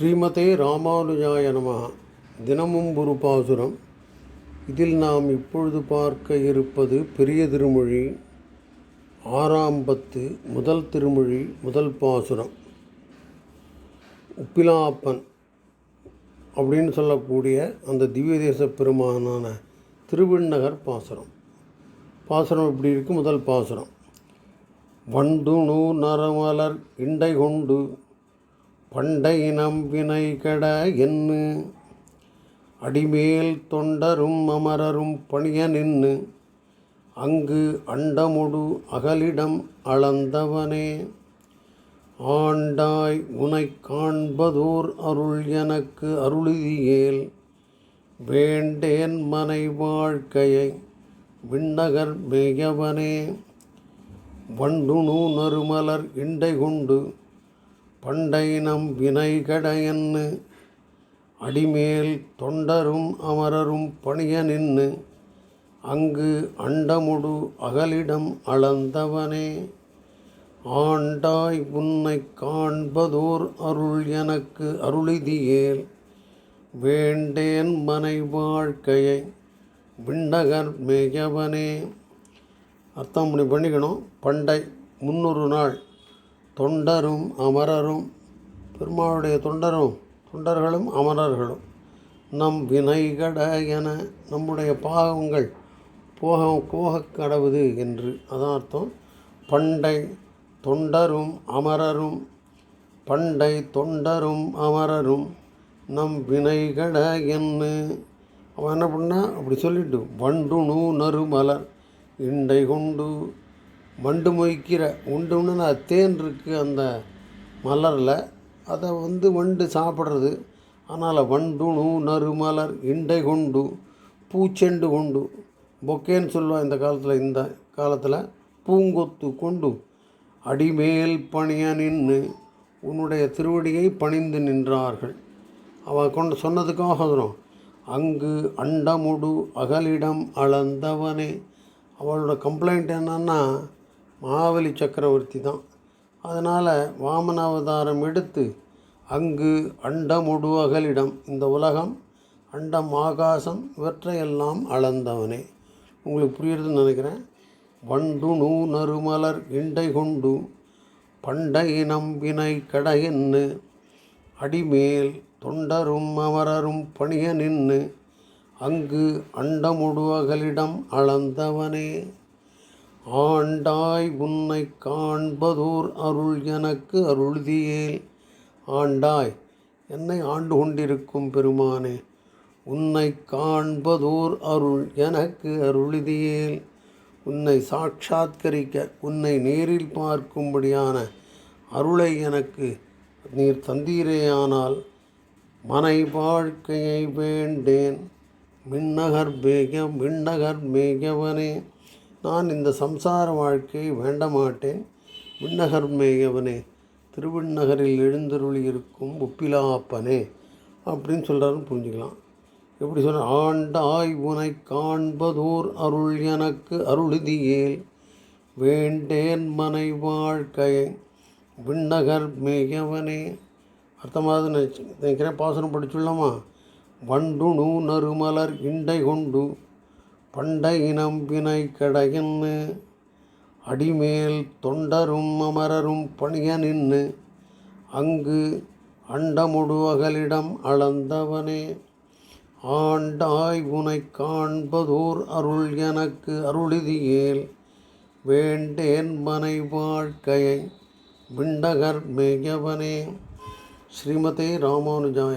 ஸ்ரீமதே ராமானுஜாய நம. தினமும் ஒரு பாசுரம் இதில் நாம் இப்பொழுது பார்க்க இருப்பது பெரிய திருமொழி ஆறாம் பத்து முதல் திருமொழி முதல் பாசுரம். உப்பிலாப்பன் அப்படின்னு சொல்லக்கூடிய அந்த திவ்ய தேச பெருமானான திருவிண்ணகர் பாசுரம். பாசுரம் இப்படி இருக்கு? முதல் பாசுரம். வண்டுணு நரமலர் இண்டை கொண்டு பண்டை நம்பினை கெட என்னு? அடிமேல் தொண்டரும் அமரரும் பணிய நின்னு அங்கு அண்டமுடு அகலிடம் அளந்தவனே. ஆண்டாய் உனை காண்பதோர் அருள் எனக்கு அருளிதியேல் வேண்டேன் மனை வாழ்க்கையை விண்ணகர் மேயவனே. வண்டுணு நறுமலர் இண்டை கொண்டு பண்டை நம் வினைகடையன்னு அடிமேல் தொண்டரும் அமரரும் பணிய நின்று அங்கு அண்டமுடு அகலிடம் அளந்தவனே. ஆண்டாய் உன்னை காண்பதோர் அருள் எனக்கு அருளிதியேல் வேண்டேன் மனை வாழ்க்கையை விண்டகர் மேயவனே. அர்த்தம் இப்படி பண்ணிக்கணும். பண்டை முன்னொரு நாள். தொண்டரும் அமரரும் பெருமாளுடைய தொண்டரும் தொண்டர்களும் அமரர்களும் நம் வினைகட என நம்முடைய பாவங்கள் போக போக கடவுது என்று அதான் அர்த்தம் பண்டை தொண்டரும் அமரரும் பண்டை தொண்டரும் அமரரும் நம் வினைகட என்ன? அவன் என்ன பண்ணா? அப்படி சொல்லிட்டு வண்டுணு நறுமலர் இண்டை கொண்டு வண்டு மொய்க்கிற உண்டுன்னு தேன் இருக்குது அந்த மலரில் அதை வந்து வண்டு சாப்பிட்றது. அதனால் வண்டுணு நறுமலர் இண்டை கொண்டு பூச்செண்டு கொண்டு பொக்கேன்னு சொல்லுவான் இந்த காலத்தில் இந்த காலத்தில் பூங்கொத்து கொண்டு அடிமேல் பணிய நின்று உன்னுடைய திருவடியை பணிந்து நின்றார்கள். அவன் கொண்டு சொன்னதுக்காக வரும் அங்கு அண்டமுடு அகலிடம் அளந்தவனே. அவளோட கம்ப்ளைண்ட் என்னன்னா மாவலி சக்கரவர்த்தி தான். அதனால் வாமன அவதாரம் எடுத்து அங்கு அண்டமுடு அகலிடம் இந்த உலகம் அண்டம் ஆகாசம் இவற்றையெல்லாம் அளந்தவனே. உங்களுக்கு புரியுறதுன்னு நினைக்கிறேன். வண்டு நூ நறுமலர் இண்டை கொண்டு பண்டை நம்பினை கடையன்னு அடிமேல் தொண்டரும் அமரரும் பணிய நின்று அங்கு அண்டமுடுவகளிடம் அளந்தவனே. ஆண்டாய் உன்னை காண்பதோர் அருள் எனக்கு அருள்தியேல் ஆண்டாய் என்னை ஆண்டு கொண்டிருக்கும் பெருமானே உன்னை காண்பதோர் அருள் எனக்கு அருளிதியேல் உன்னை சாட்சாத்கரிக்க உன்னை நேரில் பார்க்கும்படியான அருளை எனக்கு நீர் தந்தீரேயானால் மனை வாழ்க்கையை வேண்டேன். மின்னகர் மேக விண்ணகர் மேகவனே நான் இந்த சம்சார வாழ்க்கையை வேண்டமாட்டேன். விண்ணகர் மேயவனே திருவிண்ணகரில் எழுந்தருளி இருக்கும் ஒப்பிலாப்பனே அப்படின்னு சொல்கிறாருன்னு புரிஞ்சுக்கலாம். எப்படி சொல்ற ஆண்டாய் உனை காண்பதோர் அருள் எனக்கு அருளுதியேல் வேண்டேன் மனை வாழ்க்கையை விண்ணகர் மேயவனே அர்த்தமாக நினைக்கிறேன் பாசனம் படிச்சுள்ளமா? வண்டுணு நறுமலர் இண்டை கொண்டு பண்டை நம்பினை கடையின்னு அடிமேல் தொண்டரும் அமரரும் பணிய நின்று அங்கு அண்டமுடுவகலிடம் அளந்தவனே. ஆண்டாய் உனை காண்பதோர் அருள் எனக்கு அருளிதியேல் வேண்டேன் மனை வாழ்க்கையை விண்டகர் மேயவனே. ஸ்ரீமதே ராமானுஜாய